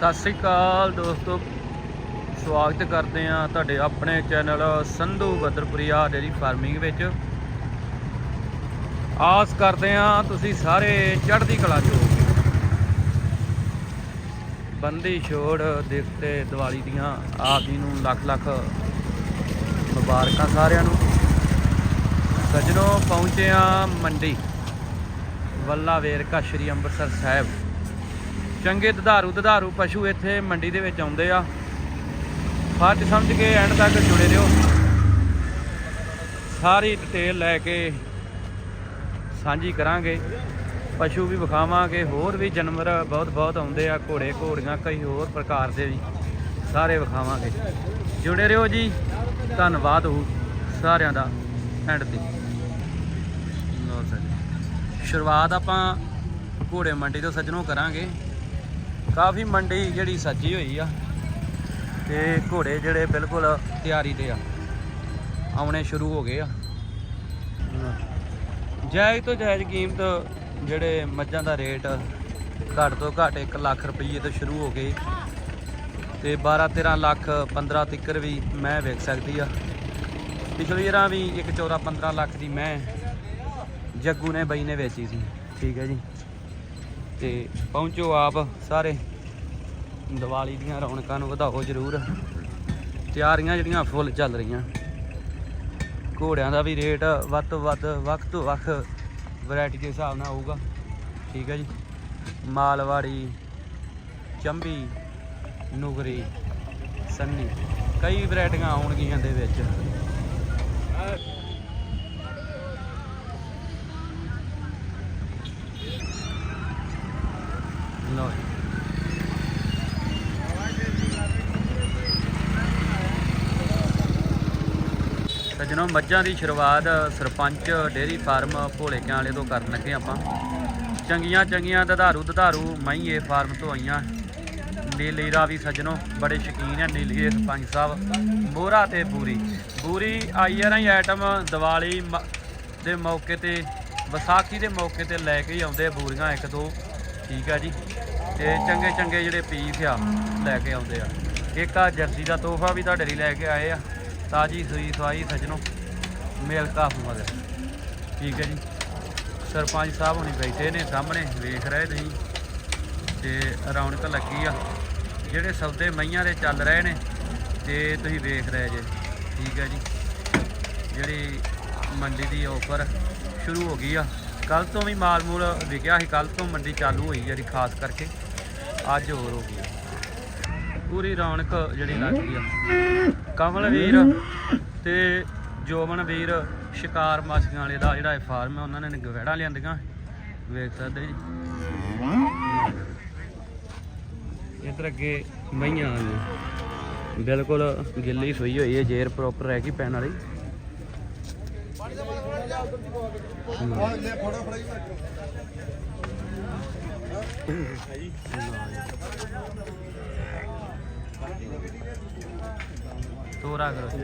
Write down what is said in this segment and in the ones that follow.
ਸਤਿ ਸ੍ਰੀ ਅਕਾਲ ਦੋਸਤੋ, ਸਵਾਗਤ ਕਰਦੇ ਆ ਤੁਹਾਡੇ ਆਪਣੇ channel Sandhu Badarpuria dairy farming ਵਿੱਚ। ਆਸ ਕਰਦੇ ਆ ਤੁਸੀਂ ਸਾਰੇ ਚੜ੍ਹਦੀ ਕਲਾ ਚ ਬੰਦੀ ਛੋੜ ਦੇਖਤੇ ਦੀਵਾਲੀ ਦੀਆਂ ਆਪ ਜੀ ਨੂੰ ਲੱਖ ਲੱਖ ਮੁਬਾਰਕਾਂ ਸਾਰਿਆਂ ਨੂੰ। ਸੱਜਣੋ, ਪਹੁੰਚੇ ਆ ਮੰਡੀ, ਵੱਲਾ ਵੇਰਕਾ ਸ਼੍ਰੀ ਅੰਮ੍ਰਿਤਸਰ ਸਾਹਿਬ। ਚੰਗੇ ਦੁਧਾਰੂ ਦੁਧਾਰੂ ਪਸ਼ੂ ਇੱਥੇ ਮੰਡੀ ਦੇ ਵਿੱਚ ਆਉਂਦੇ ਆ। ਫਰਜ਼ ਸਮਝ ਕੇ ਐਂਡ ਤੱਕ ਜੁੜੇ ਰਹੋ। ਸਾਰੀ ਡਿਟੇਲ ਲੈ ਕੇ ਸਾਂਝੀ ਕਰਾਂਗੇ। ਪਸ਼ੂ ਵੀ ਵਿਖਾਵਾਂਗੇ, ਹੋਰ ਵੀ ਜਾਨਵਰ ਬਹੁਤ ਬਹੁਤ ਆਉਂਦੇ ਆ, ਘੋੜੇ, ਘੋੜੀਆਂ, ਕਈ ਹੋਰ ਪ੍ਰਕਾਰ ਦੇ ਵੀ ਸਾਰੇ ਵਿਖਾਵਾਂਗੇ। ਜੁੜੇ ਰਹੋ ਜੀ। ਧੰਨਵਾਦ ਹੋ ਸਾਰਿਆਂ ਦਾ ਐਂਡ ਤੇ। ਸ਼ੁਰੂਆਤ ਆਪਾਂ ਘੋੜੇ ਮੰਡੀ ਤੋਂ ਸੱਜਣੋਂ ਕਰਾਂਗੇ। ਕਾਫੀ ਮੰਡੀ ਜਿਹੜੀ ਸੱਜੀ ਹੋਈ ਆ ਤੇ ਘੋੜੇ ਜਿਹੜੇ ਬਿਲਕੁਲ ਤਿਆਰੀ ਤੇ ਆ। ਆਉਣੇ ਸ਼ੁਰੂ ਹੋ ਗਏ ਆ। ਜਾਇਜ਼ ਤੋਂ ਜਾਇਜ਼ ਕੀਮਤ ਜਿਹੜੇ ਮੱਝਾਂ ਦਾ ਰੇਟ ਘੱਟ ਤੋਂ ਘੱਟ 1 ਲੱਖ ਰੁਪਏ ਤੋਂ ਸ਼ੁਰੂ ਹੋ ਗਏ। ਤੇ 12 13 ਲੱਖ 15 ਤੱਕਰ ਵੀ ਮੈਂ ਵੇਖ ਸਕਦੀ ਆ। ਪਿਛਲੀ ਵਾਰਾਂ ਵੀ ਇੱਕ 14 15 ਲੱਖ ਦੀ ਮੈਂ ਜੱਗੂ ਨੇ ਬਈ ਨੇ ਵੇਚੀ ਸੀ। ਠੀਕ ਹੈ ਜੀ। ਤੇ ਪਹੁੰਚੋ ਆਪ ਸਾਰੇ। ਦੀਵਾਲੀ ਦੀਆਂ ਰੌਣਕਾਂ ਨੂੰ ਵਧਾਓ ਜ਼ਰੂਰ। ਤਿਆਰੀਆਂ ਜਿਹੜੀਆਂ ਫੁੱਲ ਚੱਲ ਰਹੀਆਂ। ਘੋੜਿਆਂ ਦਾ ਵੀ ਰੇਟ ਵੱਧ ਤੋਂ ਵੱਧ, ਵੱਖ ਤੋਂ ਵੱਖ ਵੈਰਾਈਟੀ ਦੇ ਹਿਸਾਬ ਨਾਲ ਆਊਗਾ। ਠੀਕ ਹੈ ਜੀ। ਮਾਲਵਾੜੀ, ਚੰਬੀ, ਨੁਗਰੀ, ਸੰਨੀ। ਕਈ ਵੈਰਾਈਟੀਆਂ ਆਉਣਗੀਆਂ ਦੇ ਵਿੱਚ ਲਓ ਜੀ। ਸੱਜਣੋ ਮੱਝਾਂ ਦੀ ਸ਼ੁਰੂਆਤ ਸਰਪੰਚ ਡੇਰੀ ਫਾਰਮ ਭੋਲੇਕਿਆਂ ਵਾਲੇ ਤੋਂ ਕਰਨ ਲੱਗੇ ਆਪਾਂ। ਚੰਗੀਆਂ ਚੰਗੀਆਂ ਦਧਾਰੂ ਦਧਾਰੂ ਮਈਏ ਫਾਰਮ ਤੋਂ ਆਈਆਂ। ਨੀਲੀ ਰਾਵੀ ਸੱਜਣੋ, ਬੜੇ ਸ਼ੌਕੀਨ ਹੈ ਨੀਲੀ ਸਰਪੰਚ ਸਾਹਿਬ। ਮੋਹਰਾ ਤੇ ਬੂਰੀ। ਬੂਰੀ ਆਈ ਹੈ ਨਾ ਆਈਟਮ ਦੀਵਾਲੀ ਮ- ਦੇ ਮੌਕੇ ਤੇ, ਵਿਸਾਖੀ ਦੇ ਮੌਕੇ ਤੇ ਲੈ ਕੇ ਹੀ ਆਉਂਦੇ ਆ ਬੂਰੀਆਂ ਇੱਕ ਦੋ। ਠੀਕ ਆ ਜੀ। ਤੇ ਚੰਗੇ ਚੰਗੇ ਜਿਹੜੇ ਪੀਸ ਆ, ਲੈ ਕੇ ਆਉਂਦੇ ਆ। ਇੱਕ ਆ ਜਰਸੀ ਦਾ ਤੋਹਫਾ ਵੀ ਤੁਹਾਡੇ ਲਈ ਲੈ ਕੇ ਆਏ ਆ। ਤਾਜੀ ਸੂਈ ਸਵਾਈ ਸੱਜਣੋ, ਮੇਲ ਕਾਫ ਮਗਰ। ਠੀਕ ਹੈ ਜੀ। ਸਰਪੰਚ ਸਾਹਿਬ ਹੁਣੀ ਬੈਠੇ ਨੇ ਸਾਹਮਣੇ, ਵੇਖ ਰਹੇ ਤੁਸੀਂ। ਤੇ ਰੌਣਕ ਲੱਗੀ ਆ। ਜਿਹੜੇ ਸੌਦੇ ਮਈਆਂ ਦੇ ਚੱਲ ਰਹੇ ਨੇ, ਤੇ ਤੁਸੀਂ ਵੇਖ ਰਹੇ ਜੇ। ਠੀਕ ਹੈ ਜੀ। ਜਿਹੜੀ ਮੰਡੀ ਦੀ ਆਫਰ ਸ਼ੁਰੂ ਹੋ ਗਈ ਆ। ਕੱਲ ਤੋਂ ਵੀ ਮਾਲ ਮੂਲ ਵਿਕਿਆ ਸੀ ਕੱਲ ਤੋਂ ਮੰਡੀ ਚਾਲੂ ਹੋਈ ਜਿਹੜੀ ਖਾਸ ਕਰਕੇ। ਅੱਜ ਹੋਰ ਹੋ ਗਈ ਆ। ਪੂਰੀ ਰੌਣਕ ਜਿਹੜੀ ਲੱਗ ਗਈ ਆ। ਕਮਲ ਵੀਰ ਤੇ ਜੋਬਨ ਵੀਰ ਸ਼ਿਕਾਰ ਮਾਸੀਆਂ ਵਾਲੇ ਦਾ ਜਿਹੜਾ ਇਹ ਫਾਰਮ ਹੈ ਉਹਨਾਂ ਨੇ ਗਵੈੜਾਂ ਲਿਆਂਦੀਆਂ। ਵੇਖ ਸਕਦੇ ਜੀ। ਇਧਰ ਅੱਗੇ ਮਈਆਂ ਨੇ। ਬਿਲਕੁਲ ਗਿੱਲੀ ਸੋਈ ਹੋਈ ਹੈ ਜੇਰ ਪ੍ਰੋਪਰ ਰਹਿ ਗਈ ਪੈਣ ਵਾਲੀ। ਤੋਰਾ ਕਰੋ ਜੀ।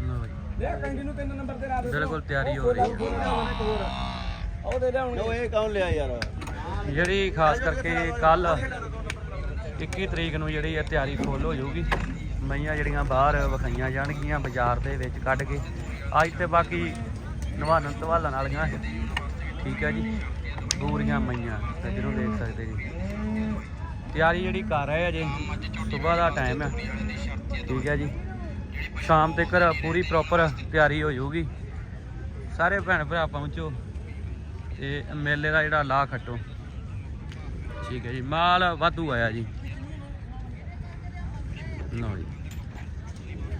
ਲਓ ਜੀ। ਬਿਲਕੁਲ ਤਿਆਰੀ ਹੋ ਰਹੀ ਹੈ। ਇਹ ਕੌਣ ਲਿਆ ਯਾਰ? ਜਿਹੜੀ ਖਾਸ ਕਰਕੇ ਕੱਲ 21 ਤਰੀਕ ਨੂੰ ਜਿਹੜੀ ਹੈ ਤਿਆਰੀ ਫੁੱਲ ਹੋ ਜਾਊਗੀ ਮਈਆਂ ਜਿਹੜੀਆਂ ਬਾਹਰ ਵਿਖਾਈਆਂ ਜਾਣਗੀਆਂ ਬਾਜ਼ਾਰ ਦੇ ਵਿੱਚ ਕੱਢ ਕੇ ਅੱਜ ਤੇ ਬਾਕੀ ਨਵਾਨਨ ਤਵਾਲਣ ਵਾਲੀਆਂ ਠੀਕ ਹੈ ਜੀ ਬੂਰੀਆਂ ਮਈਆਂ ਤੇ ਜਿਹਨੂੰ ਦੇਖ ਸਕਦੇ ਜੀ। ਤਿਆਰੀ ਜਿਹੜੀ ਕਰ ਰਹੇ ਆ ਜੀ, ਸਵੇਰ ਦਾ ਟਾਈਮ ਹੈ ਠੀਕ ਹੈ ਜੀ। ਸ਼ਾਮ ਤੱਕ ਪੂਰੀ ਪ੍ਰੋਪਰ ਤਿਆਰੀ ਹੋ ਜਾਊਗੀ। ਸਾਰੇ ਭੈਣ ਭਰਾ ਪਹੁੰਚੋ ਤੇ ਮੇਲੇ ਦਾ ਜਿਹੜਾ ਲਾ ਖੱਟੋ। ਠੀਕ ਹੈ ਜੀ, ਮਾਲ ਵਾਧੂ ਆਇਆ ਜੀ। ਲਓ ਜੀ।